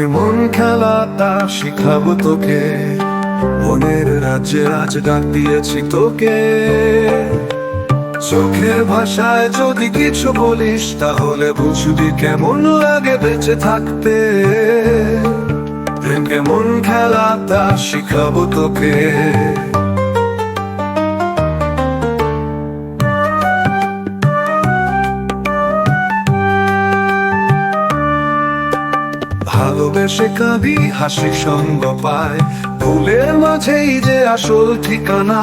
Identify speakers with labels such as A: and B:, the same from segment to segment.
A: কেমন খেলাটা শিখাবো তোকে। মনের রাজ্যে আজ ডাক দিয়েছি তোকে। চোখের ভাষায় যদি কিছু বলিস, তাহলে বুঝবি কেমন লাগে বেঁচে থাকতে। প্রেম কেমন খেলা তা শিখাবো তোকে। ভালোবেসে কাঁদি হাসি সঙ্গ পায়। ফুলের মাঝেই যে আসল ঠিকানা,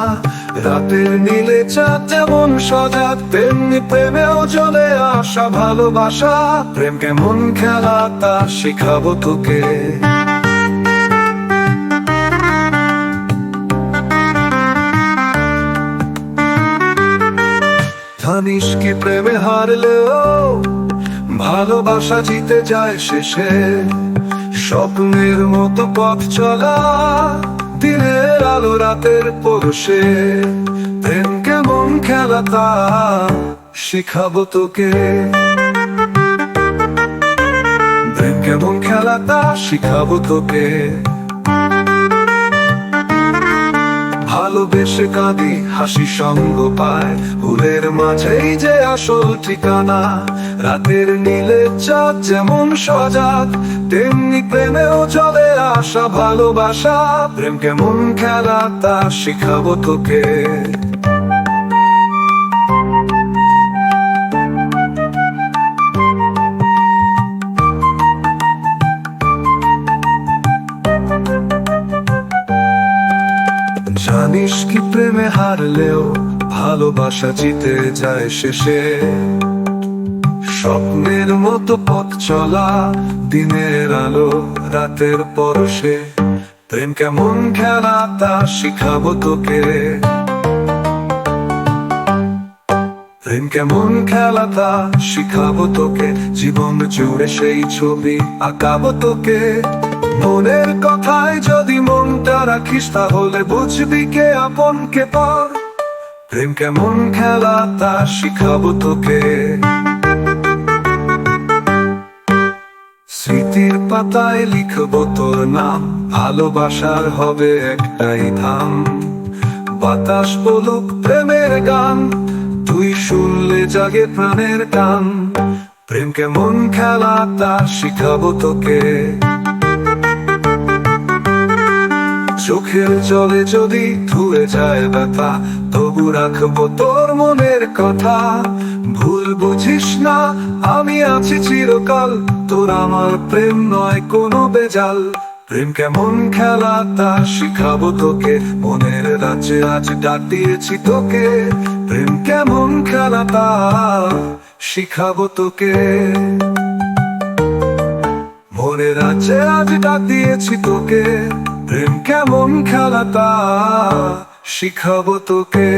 A: রাতের নীলে চাঁদ যেমন সজাগ, তেমনি প্রেমেও চলে আসা ভালোবাসা। প্রেম কেমন খেলা তা শিখাবো তোকে। কি প্রেমে হারলেও, ভালোবাসা জিতে যায় শেষে। স্বপ্নের মতো পথ চলা, দিনের আলো রাতের পরশে। প্রেম কেমন খেলা তা শিখাবো তোকে। প্রেম কেমন খেলা তা শিখাবো তোকে। ভালোবেসে কাঁদি, হাসি সঙ্গ পায়। ফুলের মাঝেই যে আসল ঠিকানা রাতের নীলে চাঁদ যেমন সজাগ, তেমনি প্রেমেও চলে আসা ভালোবাসা। প্রেম কেমন খেলা তা শিখাবো তোকে। জানিস কি প্রেমে হারলেও ভালোবাসা জিতে যায় শেষে। স্বপ্নের মতো পথ চলা, দিনের আলো রাতের পরশে। প্রেম কেমন খেলা তা শিখাবো তোকে। প্রেম কেমন খেলা তা শিখাবো তোকে। জীবন জুড়ে সেই ছবি আঁকাবো তোকে। মনের কথায় যদি মনটা রাখিস, তাহলে বুঝবি কে আপন কে পর। প্রেম কেমন খেলা তা শিখাবো তোকে। স্মৃতির পাতায় লিখব তোর নাম। ভালোবাসার হবে একটাই ধাম। বাতাস বলুক প্রেমের গান, তুই শুনলে জাগে প্রাণের টান। প্রেম কেমন খেলা তা শিখাবো তোকে। চোখের জলে যদি ধুয়ে যায় ব্যথা, তবু রাখব তোর মনের কথা। ভুল বুঝিস না, আমি আছি চিরকাল। তোর আমার প্রেম নয় কোনো বেজাল। প্রেম কেমন খেলা, তা শিখাবো তোকে। মনের রাজ্যে আজ ডাক দিয়েছি তোকে। প্রেম কেমন খেলা, তা শিখাবো তোকে। মনে রাজ্যে আজ ডাক দিয়েছি তোকে। প্রেম কেমন খেলা, তা শিখাবো তোকে।